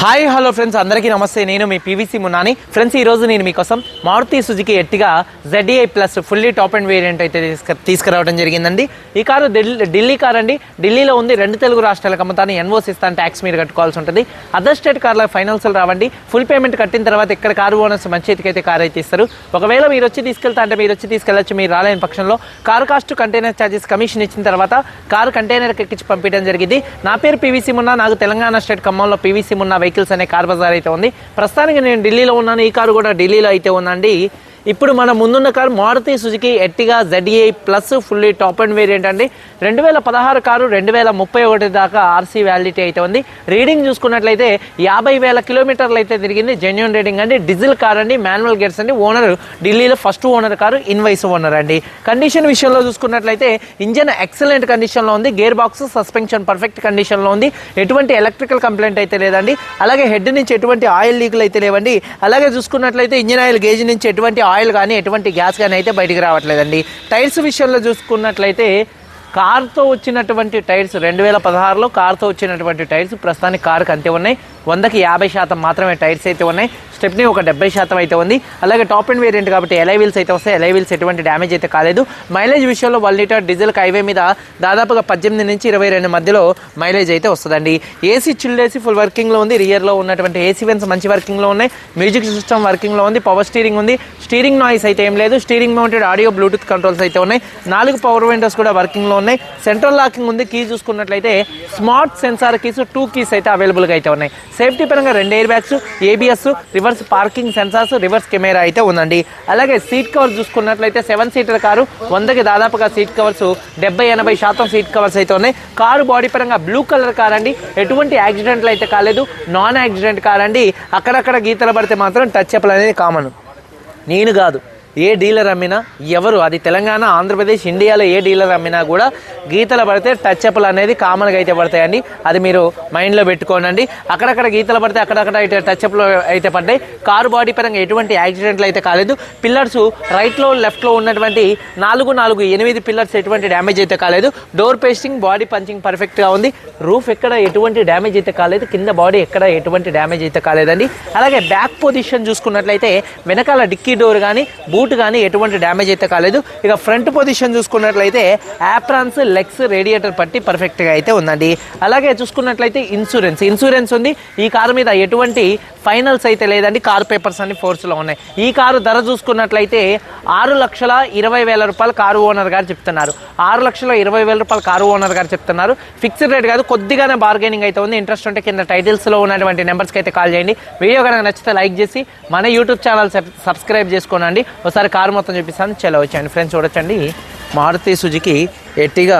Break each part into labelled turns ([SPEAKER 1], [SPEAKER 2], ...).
[SPEAKER 1] Hi hello friends అందరికీ నమస్తే. నేను మీ పీవీసీ మున్నాని ఫ్రెండ్స్ ఈ రోజు నేను మీకోసం Maruti Suzuki Ertiga ZXI plus fully top end variant అయితే తీసుకు తీసుకురావడం జరిగిందండి. ఈ కారు ఢిల్లీ ఢిల్లీ కార్ అండి ఢిల్లీలో ఉంది రెండు తెలుగు రాష్ట్రాలకు అమ్ముతాను. ఎన్ఓస్ ఇస్తాను. ట్యాక్స్ మీరు కట్టుకోవాల్సి ఉంటుంది. అదర్ స్టేట్ కార్ల ఫైనాన్స్ రావండి. ఫుల్ పేమెంట్ కట్టిన తర్వాత ఇక్కడ కారు ఓనర్స్ మంచి అయితే కార్ అయితే ఇస్తారు. ఒకవేళ మీరు వచ్చి తీసుకెళ్తా అంటే మీరు వచ్చి తీసుకెళ్ళచ్చు. మీరు రాలేని పక్షంలో car cost container charges commission ఇచ్చిన తర్వాత కారు కంటైనర్ ఎక్కించి పంపించడం జరిగింది. నా పేరు పీవీసీ మున్నా నాకు తెలంగాణ స్టేట్ ఖమ్మంలో పీవీసీ మున్నా వెహికల్స్ అనే కార్ బజార్ అయితే ఉంది. ప్రస్తుతానికి నేను ఢిల్లీలో ఉన్నాను. ఈ కారు కూడా ఢిల్లీలో అయితే ఉందండి. ఇప్పుడు మన ముందున్న car Maruti Suzuki Ertiga ZXI plus fully top end variant అండి. రెండు వేల పదహారు కారు రెండు వేల ముప్పై ఒకటి దాకా ఆర్సీ వ్యాలిడిటీ అయితే ఉంది. రీడింగ్ చూసుకున్నట్లయితే యాభై వేల కిలోమీటర్లు అయితే తిరిగింది జెన్యున్ రీడింగ్ అండి. డీజిల్ కార్ అండి మాన్యువల్ గేర్స్ అండి. ఓనర్ ఢిల్లీలో first owner car invoice owner అండి. కండిషన్ విషయంలో చూసుకున్నట్లయితే ఇంజన్ ఎక్సలెంట్ కండిషన్లో ఉంది. గేర్ బాక్స్ సస్పెన్షన్ పర్ఫెక్ట్ కండిషన్లో ఉంది. ఎటువంటి ఎలక్ట్రికల్ కంప్లైంట్ అయితే లేదండి. అలాగే హెడ్ నుంచి ఎటువంటి ఆయిల్ లీకులు అయితే లేవండి. అలాగే చూసుకున్నట్లయితే ఇంజిన్ ఆయిల్ గేజ్ నుంచి ఎటువంటి ఆయిల్ కానీ ఎటువంటి గ్యాస్ కానీ అయితే బయటికి రావట్లేదండి. టైర్స్ విషయంలో చూసుకున్నట్లయితే కార్తో వచ్చినటువంటి టైర్స్ రెండు వేల పదహారులో కార్తో వచ్చినటువంటి టైర్స్ ప్రస్తుతానికి కారుకు అంతే ఉన్నాయి. వందకి యాభై శాతం మాత్రమే టైర్స్ అయితే ఉన్నాయి. స్టెప్ని ఒక డెబ్బై శాతం అయితే ఉంది. అలాగే టాప్ అండ్ వేరియంట్ కాబట్టి ఎలై వీల్స్ అయితే వస్తాయి. ఎలై వీల్స్ ఎటువంటి డ్యామేజ్ అయితే కాలేదు. మైలేజ్ విషయంలో వన్ లీటర్ డీజిల్ హైవే మీద దాదాపుగా పద్దెనిమిది నుంచి ఇరవై రెండు మధ్యలో మైలేజ్ అయితే వస్తుందండి. ఏసీ చిల్డ్ ఏసీ ఫుల్ వర్కింగ్లో ఉంది. రియర్లో ఉన్నటువంటి ఏసీ వెన్స్ మంచి వర్కింగ్లో ఉన్నాయి. మ్యూజిక్ సిస్టమ్ వర్కింగ్లో ఉంది. పవర్ స్టీరింగ్ ఉంది. స్టీరింగ్ నాయిస్ అయితే ఏం లేదు. Steering mounted audio bluetooth controls అయితే ఉన్నాయి. నాలుగు పవర్ విండోస్ కూడా వర్కింగ్లో ఉన్నాయి. సెంట్రల్ లాకింగ్ ఉంది కీ చూసుకున్నట్లయితే smart sensor keys two keys అయితే అవైలబుల్గా అయితే ఉన్నాయి. సేఫ్టీ పరంగా రెండు air bags ABS reverse parking sensors reverse camera అయితే ఉందండి. అలాగే సీట్ కవర్ చూసుకున్నట్లయితే సెవెన్ సీటర్ కారు వందకి దాదాపుగా సీట్ కవర్స్ డెబ్బై ఎనభై శాతం సీట్ కవర్స్ అయితే ఉన్నాయి. కారు బాడీ పరంగా బ్లూ కలర్ కార్ అండి. ఎటువంటి యాక్సిడెంట్లు అయితే కాలేదు. నాన్ యాక్సిడెంట్ కార్ అండి. అక్కడక్కడ గీతలు పడితే మాత్రం టచ్ అప్ అనేది కామన్ నేను కాదు. ఏ డీలర్ అమ్మినా ఎవరు అది తెలంగాణ ఆంధ్రప్రదేశ్ ఇండియాలో ఏ డీలర్ అమ్మినా కూడా గీతలు పడితే టచ్ అప్లు అనేది కామన్గా అయితే పడతాయండి. అది మీరు మైండ్లో పెట్టుకోనండి. అక్కడక్కడ గీతలు పడితే అక్కడక్కడ అయితే టచ్ అప్లు అయితే పడ్డాయి. కారు బాడీ పరంగా ఎటువంటి యాక్సిడెంట్లు అయితే కాలేదు. పిల్లర్స్ రైట్లో లెఫ్ట్లో ఉన్నటువంటి నాలుగు నాలుగు ఎనిమిది పిల్లర్స్ ఎటువంటి డ్యామేజ్ అయితే కాలేదు. డోర్ పేస్టింగ్ బాడీ పంచింగ్ పర్ఫెక్ట్గా ఉంది. రూఫ్ ఎక్కడ ఎటువంటి డ్యామేజ్ అయితే కాలేదు. కింద బాడీ ఎక్కడ ఎటువంటి డ్యామేజ్ అయితే కాలేదండి. అలాగే బ్యాక్ పొజిషన్ చూసుకున్నట్లయితే వెనకాల డిక్కీ డోర్ కానీ బూట్ కానీ ఎటువంటి డ్యామేజ్ అయితే కాలేదు. ఇక ఫ్రంట్ పొజిషన్ చూసుకున్నట్లయితే యాప్రాన్స్ లెగ్స్ రేడియేటర్ పట్టి పర్ఫెక్ట్గా అయితే ఉందండి. అలాగే చూసుకున్నట్లయితే ఇన్సూరెన్స్ ఇన్సూరెన్స్ ఉంది. ఈ కారు మీద ఎటువంటి ఫైనల్స్ అయితే లేదండి. కారు పేపర్స్ అన్ని ఫోర్స్లో ఉన్నాయి. ఈ కారు ధర చూసుకున్నట్లయితే ఆరు లక్షల ఇరవై వేల రూపాయలు కారు ఓనర్ గారు చెప్తున్నారు. ఆరు లక్షల ఇరవై వేల రూపాయలు కారు ఓనర్ గారు చెప్తున్నారు. ఫిక్స్డ్ రేట్ కాదు కొద్దిగానే బార్గెనింగ్ అయితే ఉంది. ఇంట్రెస్ట్ ఉంటే కింద టైటిల్స్లో ఉన్నటువంటి నెంబర్స్కి అయితే కాల్ చేయండి. వీడియో కనుక నచ్చితే లైక్ చేసి మన యూట్యూబ్ ఛానల్ సబ్స్క్రైబ్ చేసుకోనండి. ఒకసారి కారు మొత్తం చూపిస్తాను. చలో వచ్చండి ఫ్రెండ్స్ చూడొచ్చండి. Maruti Suzuki Ertiga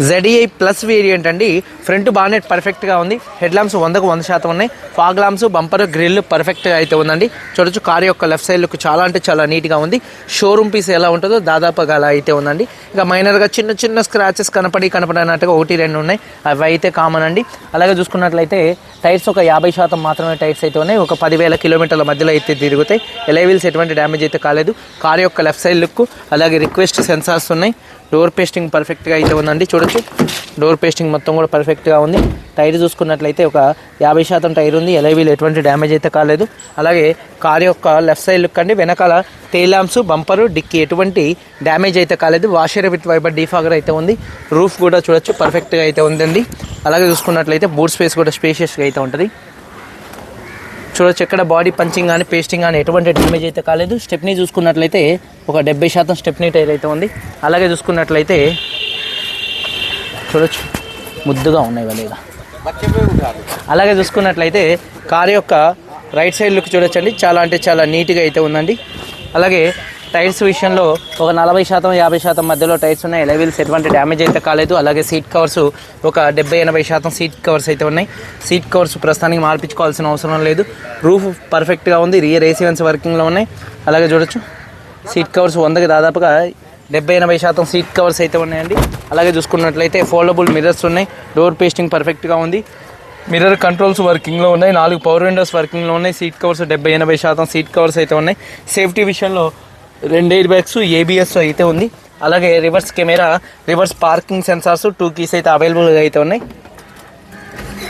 [SPEAKER 1] ZDI plus variant అండి. ఫ్రంట్ బానెట్ పర్ఫెక్ట్గా ఉంది. హెడ్ ల్యాంప్స్ వందకు వంద శాతం ఉన్నాయి. ఫాగ్ ల్యాంప్స్ బంపర్ గ్రిల్ పర్ఫెక్ట్గా అయితే ఉందండి. చూడొచ్చు కార్ యొక్క లెఫ్ట్ సైడ్ లుక్ చాలా అంటే చాలా నీట్గా ఉంది. షోరూమ్ పీస్ ఎలా ఉంటుందో దాదాపుగా అలా అయితే ఉందండి. ఇక మైనర్గా చిన్న చిన్న స్క్రాచెస్ కనపడి కనపడినట్టుగా ఒకటి రెండు ఉన్నాయి. అవి అయితే కామన్ అండి. అలాగే చూసుకున్నట్లయితే టైర్స్ ఒక యాభై శాతం మాత్రమే టైర్స్ అయితే ఉన్నాయి. ఒక పదివేల కిలోమీటర్ల మధ్యలో అయితే తిరుగుతాయి. ఎలైవిల్స్ ఎటువంటి డ్యామేజ్ అయితే కాలేదు. కార్ యొక్క లెఫ్ట్ సైడ్ లుక్ అలాగే రిక్వెస్ట్ సెన్సార్స్ ఉన్నాయి. డోర్ పేస్టింగ్ పర్ఫెక్ట్గా అయితే ఉందండి చూడొచ్చు. డోర్ పేస్టింగ్ మొత్తం కూడా పర్ఫెక్ట్గా ఉంది. టైర్ చూసుకున్నట్లయితే ఒక యాభై శాతం టైర్ ఉంది. ఎలైవీలు ఎటువంటి డ్యామేజ్ అయితే కాలేదు. అలాగే కార్ యొక్క లెఫ్ట్ సైడ్ లుక్ అండి వెనకాల టైలాంప్స్ బంపరు డిక్కి ఎటువంటి డ్యామేజ్ అయితే కాలేదు. వాషర్ విత్ వైబర్ డీఫాగర్ అయితే ఉంది. రూఫ్ కూడా చూడొచ్చు పర్ఫెక్ట్గా అయితే ఉందండి. అలాగే చూసుకున్నట్లయితే బూట్ స్పేస్ కూడా స్పేషియస్గా అయితే ఉంటుంది. చూడొచ్చు ఎక్కడ బాడీ పంచింగ్ కానీ పేస్టింగ్ కానీ ఎటువంటి డ్యామేజ్ అయితే కాలేదు. స్టెప్నీ చూసుకున్నట్లయితే ఒక డెబ్బై శాతం స్టెప్నీ టైర్ అయితే ఉంది. అలాగే చూసుకున్నట్లయితే చూడొచ్చు. ముద్దుగా ఉన్నాయి వాళ్ళేగా అలాగే చూసుకున్నట్లయితే కార్ యొక్క రైట్ సైడ్ లుక్ చూడొచ్చండి. చాలా అంటే చాలా నీట్గా అయితే ఉందండి. అలాగే టైర్స్ విషయంలో ఒక నలభై శాతం యాభై శాతం మధ్యలో టైర్స్ ఉన్నాయి. లెవెల్స్ ఎటువంటి డ్యామేజ్ అయితే కాలేదు. అలాగే సీట్ కవర్స్ ఒక డెబ్బై ఎనభై శాతం సీట్ కవర్స్ అయితే ఉన్నాయి. సీట్ కవర్స్ ప్రస్తుతానికి మార్పించుకోవాల్సిన అవసరం లేదు. రూఫ్ పర్ఫెక్ట్గా ఉంది. రియర్ ఏసీవెన్స్ వర్కింగ్లో ఉన్నాయి. అలాగే చూడొచ్చు. సీట్ కవర్స్ వందకి దాదాపుగా డెబ్బై ఎనభై శాతం సీట్ కవర్స్ అయితే ఉన్నాయండి. అలాగే చూసుకున్నట్లయితే ఫోల్డబుల్ మిర్రర్స్ ఉన్నాయి. డోర్ పేస్టింగ్ పర్ఫెక్ట్గా ఉంది. మిర్రర్ కంట్రోల్స్ వర్కింగ్లో ఉన్నాయి. నాలుగు పవర్ విండోస్ వర్కింగ్లో ఉన్నాయి. సీట్ కవర్స్ డెబ్బై ఎనభై శాతం సీట్ కవర్స్ అయితే ఉన్నాయి. సేఫ్టీ విషయంలో రెండు ఎయిర్ బ్యాగ్స్ ఏబిఎస్ అయితే ఉంది. అలాగే reverse camera reverse parking sensors two keys అయితే అవైలబుల్గా అయితే ఉన్నాయి.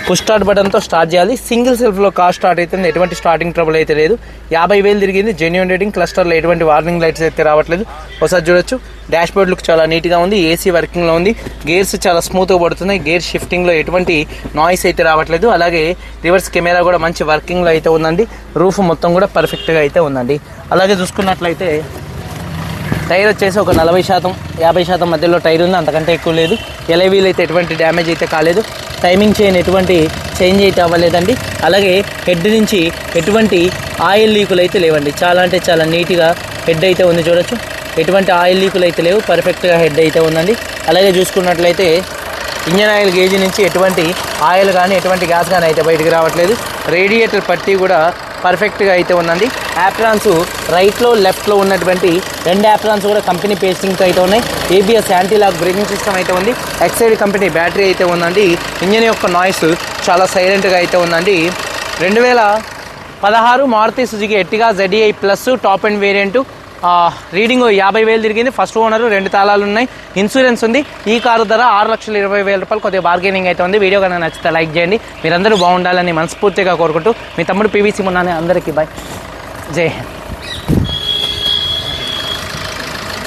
[SPEAKER 1] పుష్ స్టార్ట్ బటన్తో స్టార్ట్ చేయాలి. సింగిల్ సెల్ఫ్లో కార్ స్టార్ట్ అవుతుంది ఎటువంటి స్టార్టింగ్ ట్రబుల్ అయితే లేదు. యాభై వేలు తిరిగింది. జెన్యున్ రేటింగ్ క్లస్టర్లో ఎటువంటి వార్నింగ్ లైట్స్ అయితే రావట్లేదు. ఒకసారి చూడొచ్చు. డాష్ బోర్డ్ లుక్ చాలా నీట్గా ఉంది ఏసీ వర్కింగ్లో ఉంది. గేర్స్ చాలా స్మూత్గా పడుతున్నాయి. గేర్ షిఫ్టింగ్లో ఎటువంటి నాయిస్ అయితే రావట్లేదు. అలాగే రివర్స్ కెమెరా కూడా మంచి వర్కింగ్లో అయితే ఉందండి. రూఫ్ మొత్తం కూడా పర్ఫెక్ట్గా అయితే ఉందండి. అలాగే చూసుకున్నట్లయితే టైర్ వచ్చేసి ఒక నలభై శాతం యాభై శాతం మధ్యలో టైర్ ఉంది. అంతకంటే ఎక్కువ లేదు. ఎలవీలు అయితే ఎటువంటి డ్యామేజ్ అయితే కాలేదు. టైమింగ్ చైన్ ఎటువంటి చేంజ్ అయితే అవ్వలేదండి. అలాగే హెడ్ నుంచి ఎటువంటి ఆయిల్ లీకులు అయితే లేవండి. చాలా అంటే చాలా నీట్గా హెడ్ అయితే ఉంది చూడొచ్చు. ఎటువంటి ఆయిల్ లీకులు అయితే లేవు. పర్ఫెక్ట్గా హెడ్ అయితే ఉందండి. అలాగే చూసుకున్నట్లయితే ఇంజన్ ఆయిల్ గేజ్ నుంచి ఎటువంటి ఆయిల్ కానీ ఎటువంటి గ్యాస్ కానీ అయితే బయటకు రావట్లేదు. రేడియేటర్ పట్టి కూడా పర్ఫెక్ట్గా అయితే ఉందండి. యాప్రాన్స్ రైట్లో లెఫ్ట్లో ఉన్నటువంటి రెండు యాప్రాన్స్ కూడా కంపెనీ పేస్టింగ్తో అయితే ఉన్నాయి. ABS anti lock braking system అయితే ఉంది. ఎక్సైడ్ కంపెనీ బ్యాటరీ అయితే ఉందండి. ఇంజన్ యొక్క నాయిస్ చాలా సైలెంట్గా అయితే ఉందండి. రెండు వేల పదహారు Maruti Suzuki Ertiga ZEI plus top and variant reading యాభై వేలు తిరిగింది. ఫస్ట్ ఓనర్ రెండు తాళాలు ఉన్నాయి. ఇన్సూరెన్స్ ఉంది. ఈ కారు ధర ఆరు లక్షల ఇరవై వేల రూపాయలు. కొద్దిగా బార్గెనింగ్ అయితే ఉంది. వీడియో కనుక నచ్చితే లైక్ చేయండి. మీరందరూ బాగుండాలని మనస్ఫూర్తిగా కోరుకుంటూ మీ తమ్ముడు పీవీసీ ఉన్నాను అందరికీ బాయ్ జై హింద్.